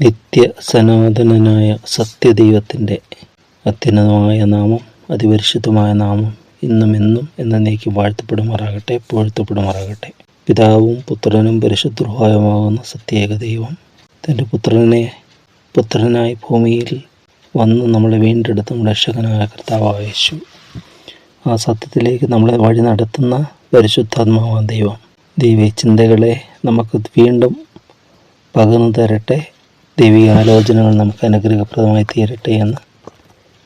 നിത്യ സനാതനനായ സത്യദൈവത്തിന്റെ അത്യുന്നതമായ നാമം അതിപരിശുദ്ധമായ നാമം ഇന്നും എന്നും എന്നേക്കും വാഴ്ത്തപ്പെടുമാറാകട്ടെ പൊഴുത്തപ്പെടുമാറാകട്ടെ പിതാവും പുത്രനും പരിശുദ്ധമാകുന്ന സത്യേക ദൈവം തന്റെ പുത്രനെ പുത്രനായി ഭൂമിയിൽ വന്ന് നമ്മളെ വീണ്ടെടുത്ത രക്ഷകനായ കർത്താവ് യേശു ആ സത്യത്തിലേക്ക് നമ്മളെ വഴി നടത്തുന്ന പരിശുദ്ധാത്മാവാൻ ദൈവം. ദൈവ ചിന്തകളെ നമുക്ക് വീണ്ടും പകർന്നു തരട്ടെ. ദൈവിക ആലോചനകൾ നമുക്ക് അനുഗ്രഹപ്രദമായി തീരട്ടെ എന്ന്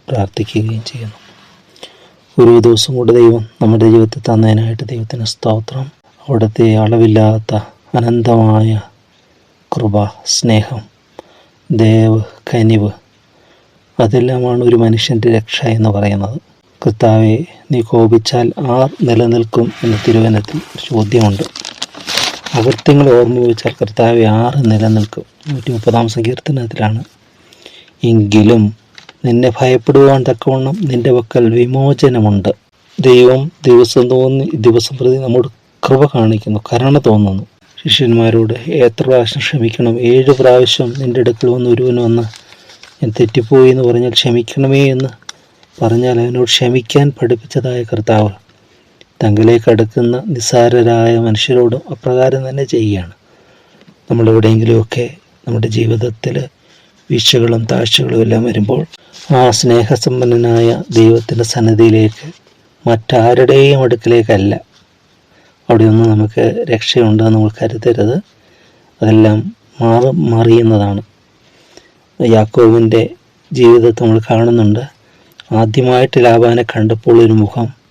പ്രാർത്ഥിക്കുകയും ചെയ്യുന്നു. ഓരോ ദിവസം കൂടെ ദൈവം നമ്മുടെ ജീവിതത്തിൽ തന്നതിനായിട്ട് ദൈവത്തിന് സ്തോത്രം. അവിടുത്തെ അളവില്ലാത്ത അനന്തമായ കൃപ സ്നേഹം ദേവ് കനിവ് അതെല്ലാമാണ് ഒരു മനുഷ്യന്റെ രക്ഷ എന്ന് പറയുന്നത്. കർത്താവെ നീ കോപിച്ചാൽ ആർ നിലനിൽക്കും എന്ന തിരുവനത്തിൽ ചോദ്യമുണ്ട്. അകൃത്യങ്ങൾ ഓർമ്മ വെച്ചാൽ കർത്താവ് ആറ് നിലനിൽക്കും. നൂറ്റി മുപ്പതാം സങ്കീർത്തനത്തിലാണ് എങ്കിലും നിന്നെ ഭയപ്പെടുവാൻ തക്കവണ്ണം നിന്റെ വക്കൽ വിമോചനമുണ്ട്. ദൈവം ദിവസം തോന്നി ദിവസം പ്രതി നമ്മോട് കൃപ കാണിക്കുന്നു കരുണ തോന്നുന്നു. ശിഷ്യന്മാരോട് എത്ര പ്രാവശ്യം ക്ഷമിക്കണം? ഏഴ് പ്രാവശ്യം നിന്റെ അടുക്കൽ വന്ന് ഒരുവൻ വന്ന് ഞാൻ തെറ്റിപ്പോയി എന്ന് പറഞ്ഞാൽ ക്ഷമിക്കണമേ എന്ന് പറഞ്ഞാൽ അവനോട് ക്ഷമിക്കാൻ പഠിപ്പിച്ചതായ കർത്താവ്. തങ്കിലേക്ക് അടുക്കുന്ന നിസ്സാരരായ മനുഷ്യരോടും അപ്രകാരം തന്നെ ചെയ്യുകയാണ്. നമ്മളെവിടെയെങ്കിലുമൊക്കെ നമ്മുടെ ജീവിതത്തിൽ വീഴ്ചകളും താഴ്ചകളും എല്ലാം വരുമ്പോൾ ആ സ്നേഹസമ്പന്നനായ ദൈവത്തിന്റെ സന്നിധിയിലേക്ക് മറ്റാരുടെയും അടുക്കിലേക്കല്ല. അവിടെയൊന്നും നമുക്ക് രക്ഷയുണ്ടെന്ന് നമ്മൾ കരുതരുത്. അതെല്ലാം മാറി മറിയുന്നതാണ്. യാക്കോവിന്റെ ജീവിതത്തെ നമ്മൾ കാണുന്നുണ്ട്. ആദ്യമായിട്ട് ലാബാനെ കണ്ടപ്പോൾ ഒരു മുഖം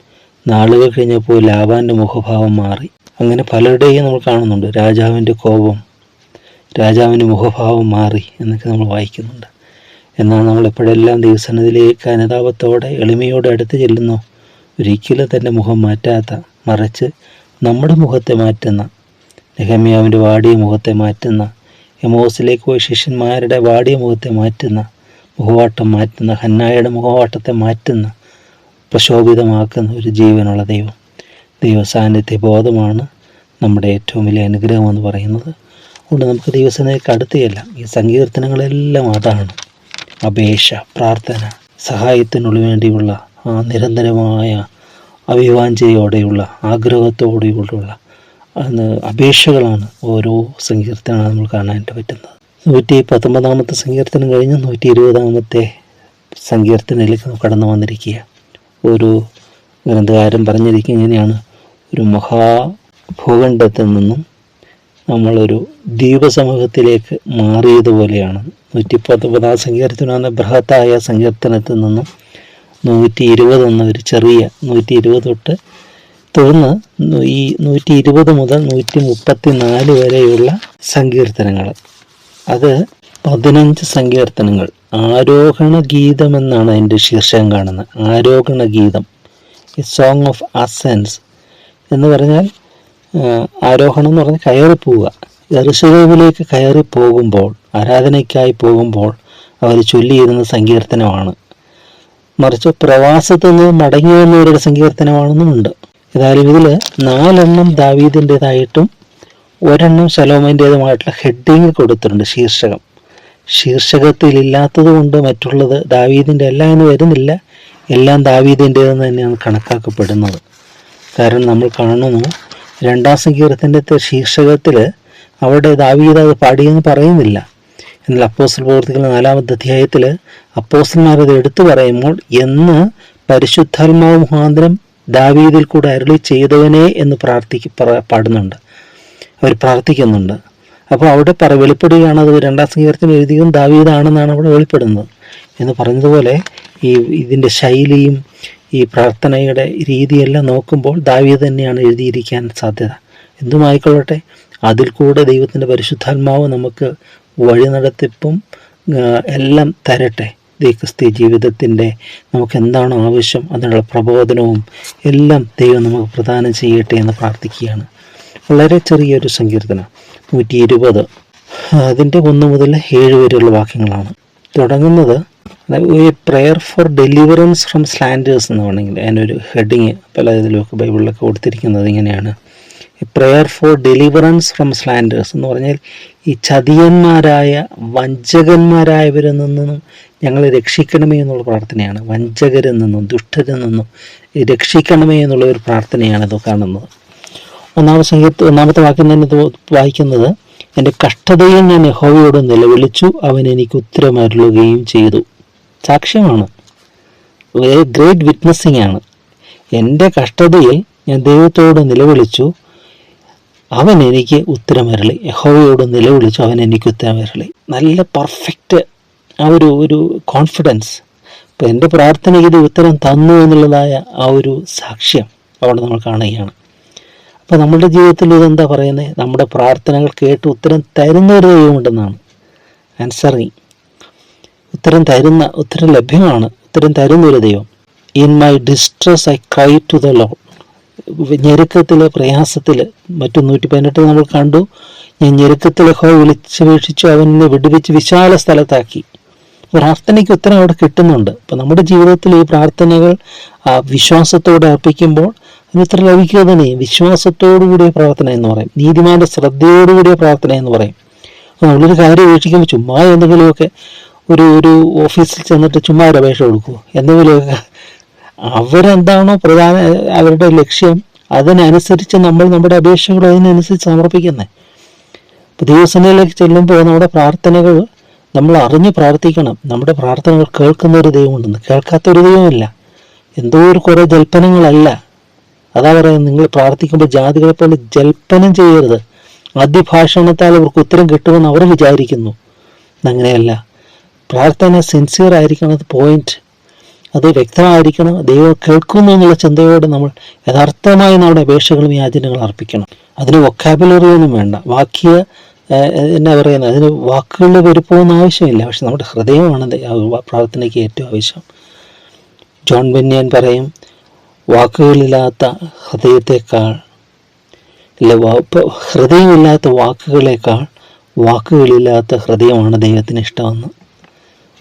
നാളുകൾ കഴിഞ്ഞപ്പോൾ ലാബാന്റെ മുഖഭാവം മാറി. അങ്ങനെ പലരുടെയും നമ്മൾ കാണുന്നുണ്ട്. രാജാവിന്റെ കോപം രാജാവിന്റെ മുഖഭാവം മാറി എന്നൊക്കെ നമ്മൾ വായിക്കുന്നുണ്ട്. എന്നാൽ നമ്മൾ എപ്പോഴെല്ലാം ദൈവസന്നിധിയിലേക്ക് അനുതാപത്തോടെ എളിമയോടെ അടുത്ത് ചെല്ലുന്നു ഒരിക്കലും തന്റെ മുഖം മാറ്റാത്ത മറിച്ച് നമ്മുടെ മുഖത്തെ മാറ്റുന്ന നെഹമ്യാവിന്റെ വാടിയ മുഖത്തെ മാറ്റുന്ന എമോസിലേക്ക് പോയി ശിഷ്യന്മാരുടെ വാടിയ മുഖത്തെ മാറ്റുന്ന മുഖവാട്ടം മാറ്റുന്ന ഹന്നായുടെ മുഖവാട്ടത്തെ മാറ്റുന്ന പ്രശോഭിതമാക്കുന്ന ഒരു ജീവനുള്ള ദൈവം. ദൈവസാന്നിധ്യ ബോധമാണ് നമ്മുടെ ഏറ്റവും വലിയ അനുഗ്രഹം എന്ന് പറയുന്നത്. അതുകൊണ്ട് നമുക്ക് ദൈവസേനയ്ക്ക് അടുത്തുകയല്ല ഈ സങ്കീർത്തനങ്ങളെല്ലാം അതാണ്. അപേക്ഷ പ്രാർത്ഥന സഹായത്തിനുള്ള വേണ്ടിയുള്ള ആ നിരന്തരമായ അഭിവാഞ്ചയോടെയുള്ള ആഗ്രഹത്തോടെയുള്ള അപേക്ഷകളാണ് ഓരോ സങ്കീർത്തനമാണ് നമ്മൾ കാണാനായിട്ട് പറ്റുന്നത്. നൂറ്റി പത്തൊമ്പതാമത്തെ സങ്കീർത്തനം കഴിഞ്ഞ് നൂറ്റി ഇരുപതാമത്തെ സങ്കീർത്തനയിലേക്ക് കടന്നു വന്നിരിക്കുക ഒരു ഗ്രന്ഥകാരൻ പറഞ്ഞിരിക്കുക ഇങ്ങനെയാണ് ഒരു മഹാഭൂഖണ്ഡത്തിൽ നിന്നും നമ്മളൊരു ദ്വീപസമൂഹത്തിലേക്ക് മാറിയതുപോലെയാണ്. നൂറ്റി പത്തൊമ്പതാം സങ്കീർത്തനം ബൃഹത്തായ സങ്കീർത്തനത്തിൽ നിന്നും നൂറ്റി ഇരുപത് എന്ന ഒരു ചെറിയ നൂറ്റി ഇരുപത് തൊട്ട് തുടർന്ന് ഈ നൂറ്റി ഇരുപത് മുതൽ നൂറ്റി മുപ്പത്തി നാല് വരെയുള്ള സങ്കീർത്തനങ്ങൾ. അത് പതിനഞ്ച് സങ്കീർത്തനങ്ങൾ. ആരോഹണ ഗീതം എന്നാണ് അതിന്റെ ശീർഷകം കാണുന്നത്. ആരോഹണ ഗീതം എ സോങ് ഓഫ് അസെൻസ് എന്ന് പറഞ്ഞാൽ ആരോഹണം എന്ന് പറഞ്ഞാൽ കയറി പോവുക. എറുസലേമിലേക്ക് കയറി പോകുമ്പോൾ ആരാധനയ്ക്കായി പോകുമ്പോൾ അവർ ചൊല്ലിയിരുന്ന സങ്കീർത്തനമാണ്. മറിച്ച് പ്രവാസത്തിൽ നിന്ന് മടങ്ങി വന്നവരുടെ സങ്കീർത്തനമാണെന്നുമുണ്ട് ഏതായാലും ഇതിൽ നാലെണ്ണം ദാവീദിന്റെതായിട്ടും ഒരെണ്ണം ശലോമന്റേതുമായിട്ടുള്ള ഹെഡിങ് കൊടുത്തിട്ടുണ്ട് ശീർഷകം. ശീർഷകത്തിൽ ഇല്ലാത്തത് കൊണ്ട് മറ്റുള്ളത് ദാവീദിന്റെ അല്ല എന്ന് വരുന്നില്ല. എല്ലാം ദാവീദിന്റേതെന്ന് തന്നെയാണ് കണക്കാക്കപ്പെടുന്നത്. കാരണം നമ്മൾ കാണുന്നു രണ്ടാം സങ്കീർത്തന്റെ ശീർഷകത്തിൽ അവിടെ ദാവീദ് അത് പാടിയെന്ന് പറയുന്നില്ല. എന്നാൽ അപ്പോസ്റ്റൽ പ്രവർത്തികൾ നാലാമത്തെ അധ്യായത്തിൽ അപ്പോസ്റ്റന്മാരത് എടുത്തു പറയുമ്പോൾ എന്ന് പരിശുദ്ധാത്മാവ് മുഖാന്തരം ദാവീദിൽ കൂടെ അരുളി ചെയ്തവനെ എന്ന് പ്രാർത്ഥിക്ക പാടുന്നുണ്ട്. അവർ പ്രാർത്ഥിക്കുന്നുണ്ട്. അപ്പോൾ അവിടെ പറ വെളിപ്പെടുകയാണ് അത് രണ്ടാം സങ്കീർത്തനം എഴുതിയും ദാവീദാണെന്നാണ് അവിടെ വെളിപ്പെടുന്നത്. എന്ന് പറഞ്ഞതുപോലെ ഈ ഇതിന്റെ ശൈലിയും ഈ പ്രാർത്ഥനയുടെ രീതിയെല്ലാം നോക്കുമ്പോൾ ദാവീദ് തന്നെയാണ് എഴുതിയിരിക്കാൻ സാധ്യത. എന്തുമായിക്കൊള്ളട്ടെ? അതിൽ കൂടെ ദൈവത്തിന്റെ പരിശുദ്ധാത്മാവ് നമുക്ക് വഴി നടത്തിപ്പും എല്ലാം തരട്ടെ. ക്രിസ്തീയ ജീവിതത്തിന്റെ നമുക്ക് എന്താണോ ആവശ്യം അതിനുള്ള പ്രബോധനവും എല്ലാം ദൈവം നമുക്ക് പ്രദാനം ചെയ്യട്ടെ എന്ന് പ്രാർത്ഥിക്കുകയാണ്. വളരെ ചെറിയൊരു സങ്കീർത്തനം. നൂറ്റി ഇരുപത് അതിന്റെ ഒന്ന് മുതൽ ഏഴ് വരെയുള്ള വാക്യങ്ങളാണ്. തുടങ്ങുന്നത് ഈ prayer for deliverance from slanders എന്ന് വേണമെങ്കിൽ അതിനൊരു ഹെഡിങ് പല ഇതിലൊക്കെ ബൈബിളിലൊക്കെ കൊടുത്തിരിക്കുന്നത് ഇങ്ങനെയാണ്. Prayer for deliverance from slanders എന്ന് പറഞ്ഞാൽ ഈ ചതിയന്മാരായ വഞ്ചകന്മാരായവരിൽ നിന്നും ഞങ്ങളെ രക്ഷിക്കണമേ എന്നുള്ള പ്രാർത്ഥനയാണ്. വഞ്ചകരിൽ നിന്നും ദുഷ്ടരിൽ നിന്നും രക്ഷിക്കണമേ എന്നുള്ള ഒരു പ്രാർത്ഥനയാണ് ഇത് കാണുന്നത്. ഒന്നാമത്തെ സംഗീത ഒന്നാമത്തെ വാക്യം തന്നെ ഇത് വായിക്കുന്നത് എന്റെ കഷ്ടതയിൽ ഞാൻ യഹോവയോട് നിലവിളിച്ചു അവൻ എനിക്ക് ഉത്തരമരുളുകയും ചെയ്തു. സാക്ഷ്യമാണ്. ഗ്രേറ്റ് വിറ്റ്നസ്സിംഗ് ആണ്. എന്റെ കഷ്ടതയിൽ ഞാൻ ദൈവത്തോട് നിലവിളിച്ചു അവൻ എനിക്ക് ഉത്തരമരളി. യഹോവയോട് നിലവിളിച്ചു അവൻ എനിക്ക് ഉത്തരമരളി. നല്ല പെർഫെക്റ്റ് ആ ഒരു ഒരു കോൺഫിഡൻസ് ഇപ്പം എന്റെ പ്രാർത്ഥനയ്ക്ക് ഇത് ഉത്തരം തന്നു എന്നുള്ളതായ ആ ഒരു സാക്ഷ്യം അവിടെ നമ്മൾ കാണുകയാണ്. അപ്പോൾ നമ്മുടെ ജീവിതത്തിൽ ഇതെന്താ പറയുന്നത് നമ്മുടെ പ്രാർത്ഥനകൾ കേട്ട് ഉത്തരം തരുന്ന ഒരു ദൈവമുണ്ടെന്നാണ്. ആൻസറിങ് ഉത്തരം തരുന്ന ഉത്തരം ലഭ്യമാണ്. ഉത്തരം തരുന്ന ഒരു ദൈവം. In my distress I cry to the Lord ഞെരുക്കത്തിൽ പ്രയാസത്തിൽ മറ്റു നൂറ്റി പതിനെട്ട് നമ്മൾ കണ്ടു. ഞാൻ ഞെരുക്കത്തിൽ ഹോ വിളിച്ചപേക്ഷിച്ചു അവനെ വിടുവിച്ച് വിശാല സ്ഥലത്താക്കി. പ്രാർത്ഥനയ്ക്ക് ഉത്തരം അവിടെ കിട്ടുന്നുണ്ട്. അപ്പം നമ്മുടെ ജീവിതത്തിൽ ഈ പ്രാർത്ഥനകൾ വിശ്വാസത്തോടെ അർപ്പിക്കുമ്പോൾ ഉത്തരം ലഭിക്കുക തന്നെ വിശ്വാസത്തോടുകൂടിയ പ്രാർത്ഥന എന്ന് പറയും. നീതിമാന്റെ ശ്രദ്ധയോടുകൂടിയ പ്രാർത്ഥന എന്ന് പറയും. നമ്മളൊരു കാര്യം ഉപേക്ഷിക്കുമ്പോൾ ചുമ്മാ എന്തെങ്കിലുമൊക്കെ ഒരു ഒരു ഓഫീസിൽ ചെന്നിട്ട് ചുമ്മാ ഒരു അപേക്ഷ കൊടുക്കുമോ എന്തെങ്കിലുമൊക്കെ. അവരെന്താണോ പ്രധാന അവരുടെ ലക്ഷ്യം അതിനനുസരിച്ച് നമ്മൾ നമ്മുടെ അപേക്ഷകൾ അതിനനുസരിച്ച് സമർപ്പിക്കുന്നത് ഇപ്പോൾ ദൈവസേനയിലേക്ക് ചെല്ലുമ്പോൾ നമ്മുടെ പ്രാർത്ഥനകൾ നമ്മൾ അറിഞ്ഞ് പ്രാർത്ഥിക്കണം. നമ്മുടെ പ്രാർത്ഥനകൾ കേൾക്കുന്ന ഒരു ദൈവമുണ്ടെന്ന്. കേൾക്കാത്ത ഒരു ദൈവമില്ല. എന്തോ ഒരു കുറേ ജൽപ്പനങ്ങളല്ല. അതാ പറയുന്നത് നിങ്ങൾ പ്രാർത്ഥിക്കുമ്പോൾ ജാതികളെ പോലെ ജൽപ്പനം ചെയ്യരുത്. അതിഭാഷണത്താൽ അവർക്ക് ഉത്തരം കിട്ടുമെന്ന് അവർ വിചാരിക്കുന്നു. അങ്ങനെയല്ല. പ്രാർത്ഥന സിൻസിയർ ആയിരിക്കണം അത് പോയിന്റ് അത് വ്യക്തമായിരിക്കണം ദൈവം കേൾക്കുന്നു എന്നുള്ള ചിന്തയോടെ നമ്മൾ യഥാർത്ഥമായി നമ്മുടെ അപേക്ഷകളും യാചനകളും അർപ്പിക്കണം. അതിന് വൊക്കാബുലറി ഒന്നും വേണ്ട. വാക്യ എന്നാ പറയുന്നത്? അതിന് വാക്കുകളുടെ വലുപ്പമൊന്നും ആവശ്യമില്ല. പക്ഷെ നമ്മുടെ ഹൃദയമാണ് പ്രാർത്ഥനയ്ക്ക് ഏറ്റവും ആവശ്യം. ജോൺ ബെന്യൻ പറയും വാക്കുകളില്ലാത്ത ഹൃദയത്തെക്കാൾ ഇല്ല ഹൃദയമില്ലാത്ത വാക്കുകളേക്കാൾ വാക്കുകളില്ലാത്ത ഹൃദയമാണ് ദൈവത്തിന് ഇഷ്ടമെന്ന്.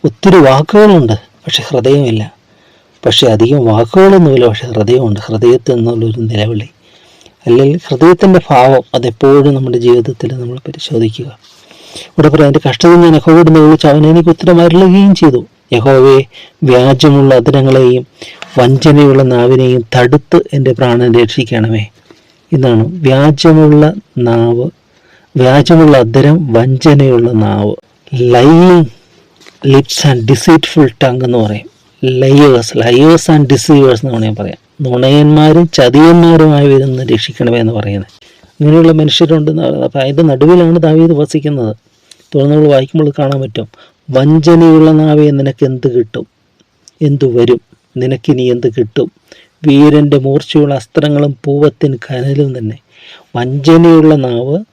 ഒത്തിരി വാക്കുകളുണ്ട് പക്ഷെ ഹൃദയമില്ല. പക്ഷെ അധികം വാക്കുകളൊന്നുമില്ല പക്ഷെ ഹൃദയമുണ്ട്. ഹൃദയത്തിൽ നിന്നുള്ളൊരു നിലവിളി. അല്ലെങ്കിൽ ഹൃദയത്തിന്റെ ഭാവം അതെപ്പോഴും നമ്മുടെ ജീവിതത്തിൽ നമ്മൾ പരിശോധിക്കുക. ഇവിടെ പറയാം എന്റെ കഷ്ടത ഞാൻ യഹോവയോട് നിലവിളിച്ച് അവൻ എനിക്ക് ഉത്തരം അരുളുകയും ചെയ്തു. യഹോവയെ വ്യാജമുള്ള അതിരങ്ങളെയും വഞ്ചനയുള്ള നാവിനെയും തടുത്ത് എന്റെ പ്രാണൻ രക്ഷിക്കണമേ. ഇതാണ് വ്യാജമുള്ള നാവ് വ്യാജമുള്ള അധരം വഞ്ചനയുള്ള നാവ്. Lying lips and deceitful tongue എന്ന് പറയും. ലയേഴ്സ് ലയേഴ്സ് ആൻഡ് ഡിസീവേഴ്സ് എന്ന് വേണമെങ്കിൽ പറയാം. നുണയന്മാരും ചതിയന്മാരുമായി വരുന്ന രക്ഷിക്കണമേ എന്ന് പറയുന്നത്. ഇങ്ങനെയുള്ള മനുഷ്യരുണ്ടെന്ന് അപ്പം അതിന്റെ നടുവിലാണ് ദാവീദ് വസിക്കുന്നത്. തുടർന്ന് നമ്മൾ വായിക്കുമ്പോൾ കാണാൻ പറ്റും. വഞ്ചനയുള്ള നാവേ നിനക്ക് എന്ത് കിട്ടും? എന്തു വരും? നിനക്കിനി എന്ത് കിട്ടും? വീരന്റെ മൂർച്ചയുള്ള അസ്ത്രങ്ങളും പൂവത്തിന് കനലും തന്നെ. വഞ്ചനയുള്ള നാവ്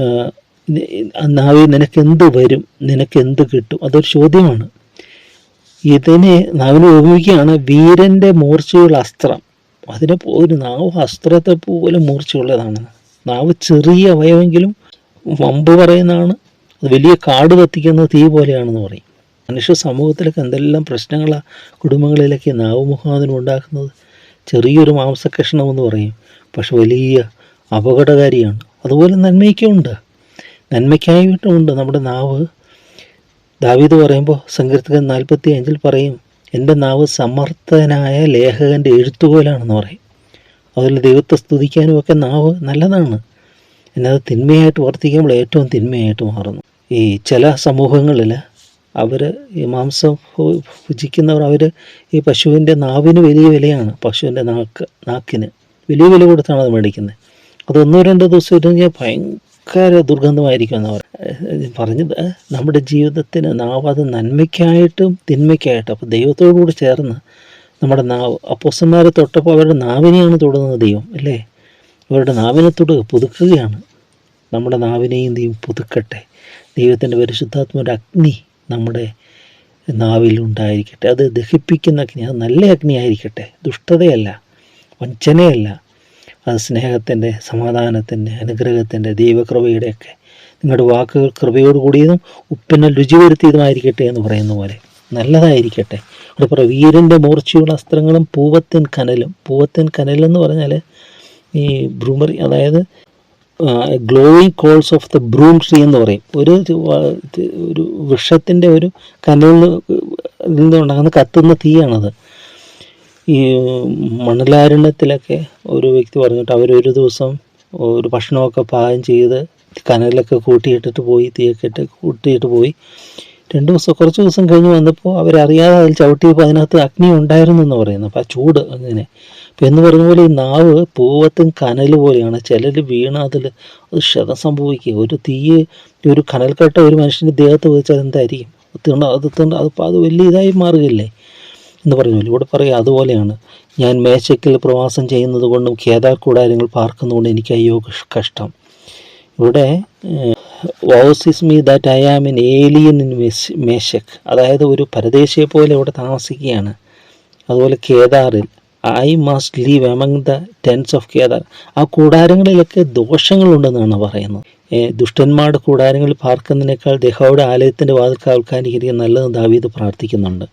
ആ, നി- ആ നാവിൽ നിനക്ക് എന്ത് വരും? നിനക്ക് എന്ത് കിട്ടും? അതൊരു ചോദ്യമാണ്. ഇതിനെ നാവിനെ ഉപയോഗിക്കുകയാണ് വീരന്റെ മൂർച്ചയുള്ള അസ്ത്രം. അതിനെ ഒരു നാവ് അസ്ത്രത്തെ പോലെ മൂർച്ചയുള്ളതാണ്. നാവ് ചെറിയ അവയവെങ്കിലും വമ്പ് പറയുന്നതാണ്. വലിയ കാട് കത്തിക്കുന്ന തീ പോലെയാണെന്ന് പറയും. മനുഷ്യ സമൂഹത്തിലൊക്കെ എന്തെല്ലാം പ്രശ്നങ്ങളാണ് കുടുംബങ്ങളിലൊക്കെ നാവ് ഉണ്ടാക്കുന്നത്. ചെറിയൊരു മാംസകഷ്ണം എന്ന് പറയും. പക്ഷെ വലിയ അപകടകാരിയാണ്. അതുപോലെ നന്മയ്ക്കുമുണ്ട് നന്മയ്ക്കായിട്ടുമുണ്ട് നമ്മുടെ നാവ് ദാവീദ് പറയുമ്പോൾ സങ്കീർത്തകൻ നാൽപ്പത്തി അഞ്ചിൽ പറയും എന്റെ നാവ് സമർത്ഥനായ ലേഖകന്റെ എഴുത്തുപോലാണെന്ന് പറയും. അതുപോലെ ദൈവത്തെ സ്തുതിക്കാനും ഒക്കെ നാവ് നല്ലതാണ്. എന്നത് തിന്മയായിട്ട് വർത്തിക്കുമ്പോൾ ഏറ്റവും തിന്മയായിട്ട് മാറുന്നു. ഈ ചില സമൂഹങ്ങളിൽ അവർ ഈ മാംസം ഭുജിക്കുന്നവർ അവർ ഈ പശുവിന്റെ നാവിന് വലിയ വിലയാണ് പശുവിന്റെ നാക്ക് നാക്കിന് വലിയ വില കൊടുത്താണ് അത് മേടിക്കുന്നത്. അത് ഒന്നോ രണ്ടോ ദിവസം കഴിഞ്ഞാൽ ഭയങ്കര ദുർഗന്ധമായിരിക്കും എന്ന് പറഞ്ഞത് നമ്മുടെ ജീവിതത്തിന് നാവ് അത് നന്മയ്ക്കായിട്ടും തിന്മയ്ക്കായിട്ടും അപ്പോൾ ദൈവത്തോടു കൂടി ചേർന്ന് നമ്മുടെ നാവ് അപ്പോസന്മാരെ തൊട്ടപ്പോൾ അവരുടെ നാവിനെയാണ് തൊടുന്നത് ദൈവം അല്ലേ? അവരുടെ നാവിനെ തൊടുക പുതുക്കുകയാണ്. നമ്മുടെ നാവിനെയും ദൈവം പുതുക്കട്ടെ. ദൈവത്തിന്റെ പരിശുദ്ധാത്മൊരു അഗ്നി നമ്മുടെ നാവിൽ ഉണ്ടായിരിക്കട്ടെ. അത് ദഹിപ്പിക്കുന്ന അഗ്നി അത് നല്ല അഗ്നി ആയിരിക്കട്ടെ ദുഷ്ടതയല്ല വഞ്ചനയല്ല. അത് സ്നേഹത്തിന്റെ സമാധാനത്തിന്റെ അനുഗ്രഹത്തിന്റെ ദൈവകൃപയുടെയൊക്കെ നിങ്ങളുടെ വാക്കുകൾ കൃപയോട് കൂടിയതും ഉപ്പിനെ രുചി വരുത്തിയതുമായിരിക്കട്ടെ എന്ന് പറയുന്ന പോലെ. നല്ലതായിരിക്കട്ടെ. ഇവിടെ പറ വീരന്റെ മൂർച്ചയുള്ള അസ്ത്രങ്ങളും പൂവത്തിൻ കനലും പൂവത്തിൻ കനലെന്ന് പറഞ്ഞാൽ ഈ ബ്രൂമറി അതായത് glowing coals of the broom tree എന്ന് പറയും. ഒരു ഒരു വൃക്ഷത്തിന്റെ ഒരു കനലിൽ നിന്ന് ഉണ്ടാകുന്ന കത്തുന്ന തീയാണത്. ഈ മണലാരണ്യത്തിലൊക്കെ ഒരു വ്യക്തി പറഞ്ഞിട്ട് അവരൊരു ദിവസം ഒരു ഭക്ഷണമൊക്കെ പാകം ചെയ്ത് കനലൊക്കെ കൂട്ടിയിട്ടിട്ട് പോയി തീയൊക്കെ ഇട്ട് കൂട്ടിയിട്ട് പോയി. രണ്ട് ദിവസം കുറച്ച് ദിവസം കഴിഞ്ഞ് വന്നപ്പോൾ അവരറിയാതെ അതിൽ ചവിട്ടിയപ്പോൾ അതിനകത്ത് അഗ്നി ഉണ്ടായിരുന്നു എന്ന് പറയുന്നു. അപ്പോൾ ആ ചൂട് അങ്ങനെ. എന്ന് പറഞ്ഞ പോലെ ഈ നാവ് പൂവത്തും കനൽ പോലെയാണ്. ചിലർ വീണ അതിൽ അത് ക്ഷതം സംഭവിക്കുക. ഒരു തീ ഒരു കനൽക്കട്ട ഒരു മനുഷ്യന്റെ ദേഹത്ത് വെച്ചാൽ എന്തായിരിക്കും? തീണ്ട അത് തീണ്ട അതിപ്പോൾ അത് വലിയ ഇതായി മാറുകയില്ലേ? എന്ന് പറഞ്ഞു ഇവിടെ പറയുക അതുപോലെയാണ്. ഞാൻ മേശയ്ക്കൽ പ്രവാസം ചെയ്യുന്നത് കൊണ്ടും ഖേദാക്കൂടാരങ്ങൾ കൂടാരങ്ങൾ പാർക്കുന്നതുകൊണ്ട് എനിക്ക് അയ്യോ കഷ്ടം. ഇവിടെ woe is me that I am in alien in Meshech. അതായത് ഒരു പരദേശിയെ പോലെ ഇവിടെ താമസിക്കുകയാണ്. അതുപോലെ കേദാറിൽ I must live among the tents of Kedar ആ കൂടാരങ്ങളിലൊക്കെ ദോഷങ്ങളുണ്ടെന്നാണ് പറയുന്നത്. ദുഷ്ടന്മാരുടെ കൂടാരങ്ങളിൽ പാർക്കുന്നതിനേക്കാൾ ദഹോയുടെ ആലയത്തിന്റെ വാതിൽക്ക് ആൾക്കാരികരിക്കാൻ നല്ലത് ദാവീദ് പ്രാർത്ഥിക്കുന്നുണ്ട്.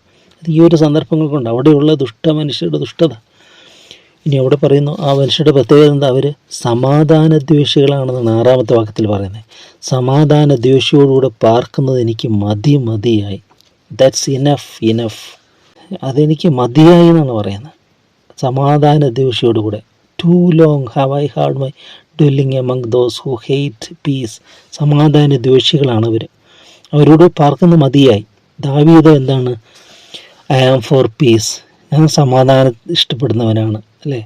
അത് ഈ ഒരു സന്ദർഭങ്ങൾ കൊണ്ട് അവിടെയുള്ള ദുഷ്ട മനുഷ്യരുടെ ദുഷ്ടത. ഇനി അവിടെ പറയുന്നു ആ മനുഷ്യരുടെ പ്രത്യേകത എന്താ? അവർ സമാധാന ദ്വേഷികളാണെന്നാണ് ആറാമത്തെ വാക്യത്തിൽ പറയുന്നത്. സമാധാന ദ്വേഷിയോടുകൂടെ പാർക്കുന്നത് എനിക്ക് മതി മതിയായി. ദാറ്റ്സ് ഇനഫ് ഇനഫ് അതെനിക്ക് മതിയായി എന്നാണ് പറയുന്നത്. സമാധാന ദ്വേഷിയോടുകൂടെ too long have I had my dwelling among those who hate peace സമാധാന ദ്വേഷികളാണ് അവർ അവരോട് പാർക്കുന്ന മതിയായി. ദാവീദ് എന്താണ്? ഐ ആം ഫോർ പീസ് ഞാൻ സമാധാനം ഇഷ്ടപ്പെടുന്നവനാണ് അല്ലേ?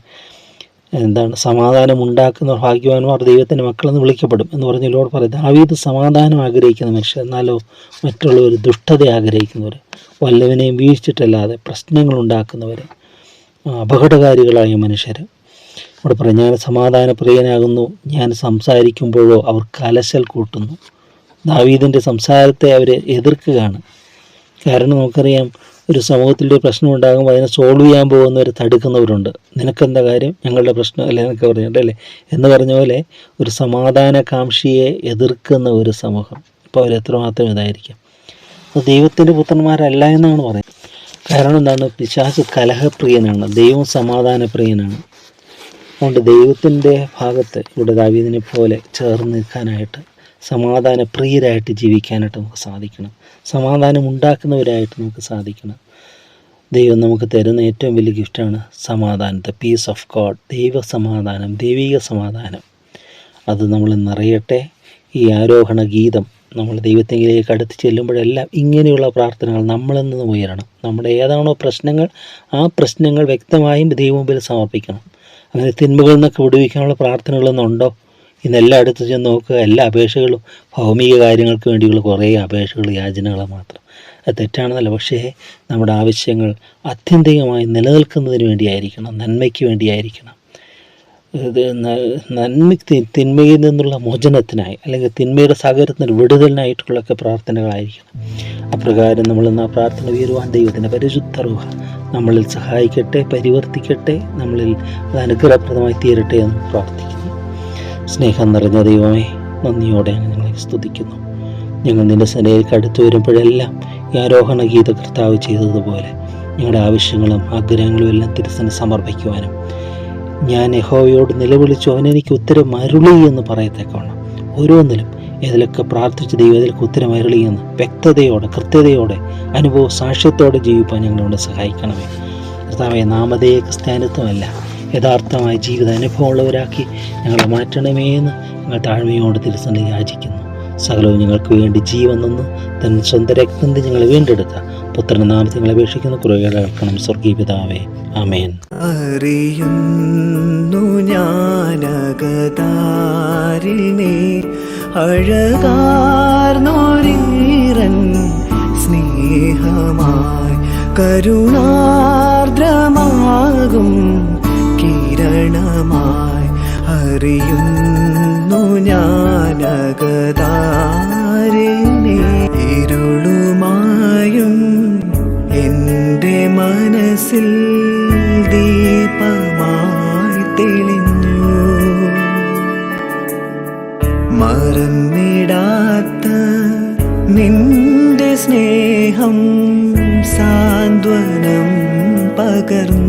എന്താണ്? സമാധാനം ഉണ്ടാക്കുന്ന ഭാഗ്യവാന്മാർ ദൈവത്തിന്റെ മക്കളെന്ന് വിളിക്കപ്പെടും എന്ന് പറഞ്ഞ ലോഡ് പറയും. ദാവീത് സമാധാനം ആഗ്രഹിക്കുന്ന മനുഷ്യർ എന്നാലോ മറ്റുള്ളവർ ദുഷ്ടത ആഗ്രഹിക്കുന്നവർ വല്ലവനെയും വീഴ്ചിട്ടല്ലാതെ പ്രശ്നങ്ങൾ ഉണ്ടാക്കുന്നവർ അപകടകാരികളായ മനുഷ്യർ ഇവിടെ പറയും ഞാൻ സമാധാന പ്രിയനാകുന്നു ഞാൻ സംസാരിക്കുമ്പോഴോ അവർ കലശൽ കൂട്ടുന്നു. ദാവീദിന്റെ സംസാരത്തെ അവർ എതിർക്കുകയാണ്. കാരണം നമുക്കറിയാം ഒരു സമൂഹത്തിന്റെ പ്രശ്നം ഉണ്ടാകുമ്പോൾ അതിനെ സോൾവ് ചെയ്യാൻ പോകുന്നവർ തടുക്കുന്നവരുണ്ട്. നിനക്കെന്താ കാര്യം? ഞങ്ങളുടെ പ്രശ്നം അല്ലേ? എന്നൊക്കെ പറഞ്ഞിട്ട് അല്ലേ? എന്ന് പറഞ്ഞ പോലെ ഒരു സമാധാനകാംക്ഷിയെ എതിർക്കുന്ന ഒരു സമൂഹം. ഇപ്പോൾ അവർ എത്രമാത്രം ഇതായിരിക്കും. അത് ദൈവത്തിന്റെ പുത്രന്മാരല്ല എന്നാണ് പറയുന്നത്. കാരണം എന്താണ്? പിശാച് കലഹപ്രിയനാണ്. ദൈവം സമാധാനപ്രിയനാണ്. അതുകൊണ്ട് ദൈവത്തിന്റെ ഭാഗത്ത് ഇവിടെ ദാവീദിനെ പോലെ ചേർന്ന് നിൽക്കാനായിട്ട് സമാധാന പ്രിയരായിട്ട് ജീവിക്കാനായിട്ട് നമുക്ക് സാധിക്കണം. സമാധാനം ഉണ്ടാക്കുന്നവരായിട്ട് നമുക്ക് സാധിക്കണം. ദൈവം നമുക്ക് തരുന്ന ഏറ്റവും വലിയ ഗിഫ്റ്റാണ് സമാധാനം ദ പീസ് ഓഫ് ഗോഡ് ദൈവ സമാധാനം ദൈവിക സമാധാനം. അത് നമ്മൾ നിറയട്ടെ. ഈ ആരോഹണ ഗീതം നമ്മൾ ദൈവത്തെങ്കിലേക്ക് അടുത്ത് ചെല്ലുമ്പോഴെല്ലാം ഇങ്ങനെയുള്ള പ്രാർത്ഥനകൾ നമ്മളിൽ നിന്ന് ഉയരണം. നമ്മുടെ ഏതാണോ പ്രശ്നങ്ങൾ ആ പ്രശ്നങ്ങൾ വ്യക്തമായും ദൈവമുമ്പിൽ സമർപ്പിക്കണം. അങ്ങനെ തിന്മകളിൽ നിന്നൊക്കെ വിടുവിക്കാനുള്ള പ്രാർത്ഥനകളൊന്നും ഉണ്ടോ? ഇന്നെല്ലാം അടുത്ത് ചെന്ന് നോക്കുക. എല്ലാ അപേക്ഷകളും ഭൗമിക കാര്യങ്ങൾക്ക് വേണ്ടിയുള്ള കുറേ അപേക്ഷകൾ യാചനകൾ മാത്രം. അത് തെറ്റാണെന്നല്ല. പക്ഷേ നമ്മുടെ ആവശ്യങ്ങൾ ആത്യന്തികമായി നിലനിൽക്കുന്നതിന് വേണ്ടിയായിരിക്കണം. നന്മയ്ക്ക് വേണ്ടിയായിരിക്കണം. നന്മ തിന്മയിൽ നിന്നുള്ള മോചനത്തിനായി അല്ലെങ്കിൽ തിന്മയുടെ സാഗരത്തിന് വിടുതലിനായിട്ടുള്ളൊക്കെ പ്രാർത്ഥനകളായിരിക്കണം അപ്രകാരം നമ്മൾ ആ പ്രാർത്ഥന ഉയരുവാൻ ദൈവത്തിന്റെ പരിശുദ്ധ റൂഹ നമ്മളിൽ സഹായിക്കട്ടെ പരിവർത്തിക്കട്ടെ നമ്മളിൽ അത് അനുഗ്രഹപ്രദമായി തീരട്ടെ എന്ന് പ്രാർത്ഥിക്കുന്നു. സ്നേഹം നിറഞ്ഞ ദൈവമേ നന്ദിയോടെ ഞങ്ങളെ സ്തുതിക്കുന്നു. ഞങ്ങൾ നിന്റെ സനയിലേക്ക് അടുത്തു വരുമ്പോഴെല്ലാം ഈ ആരോഹണ ഗീത കർത്താവ് ചെയ്തതുപോലെ ഞങ്ങളുടെ ആവശ്യങ്ങളും ആഗ്രഹങ്ങളും എല്ലാം തിരുസന് സമർപ്പിക്കുവാനും ഞാൻ യഹോവയോട് നിലവിളിച്ചു അവൻ എനിക്ക് ഉത്തരം അരുളി എന്ന് പറയത്തേക്കാണ് ഓരോന്നിലും ഏതിലൊക്കെ പ്രാർത്ഥിച്ച് ദൈവം ഇതിലൊക്കെ ഉത്തരം അരുളി എന്ന് വ്യക്തതയോടെ കൃത്യതയോടെ അനുഭവ സാക്ഷ്യത്തോടെ ജീവിപ്പാൻ ഞങ്ങളോട് സഹായിക്കണമേ. കർത്താവെ നാമധേയ ക്രിസ്ത്യാനിത്വമല്ല യഥാർത്ഥമായ ജീവിത അനുഭവമുള്ളവരാക്കി ഞങ്ങളെ മാറ്റണമേ എന്ന് ഞങ്ങൾ താഴ്മയോടെ തിരുസന്ധി യാചിക്കുന്നു സകലവും ഞങ്ങൾക്ക് വേണ്ടി ജീവൻ നിന്ന് തൻ സ്വന്തം രക്തം ഞങ്ങളെ വീണ്ടെടുത്ത പുത്രൻ നാമത്തെ ഞങ്ങളെ അപേക്ഷിക്കുന്ന. കുറവുകളേൽക്കണം സ്വർഗീയ പിതാവേ. ആമേൻ. അറിയുന്നു ഞാനകതാരിൽ നീ. അഴകാർന്നോരീറൻ സ്നേഹമായി കരുണാർദ്രമാകും. കിരണമായി അറിയുന്നു ഞാനകതാരുളുമായും എന്റെ മനസ്സിൽ ദീപമായി തെളിഞ്ഞു. മറന്നിടാത്ത നിന്റെ സ്നേഹം സാന്ത്വനം പകർന്നു.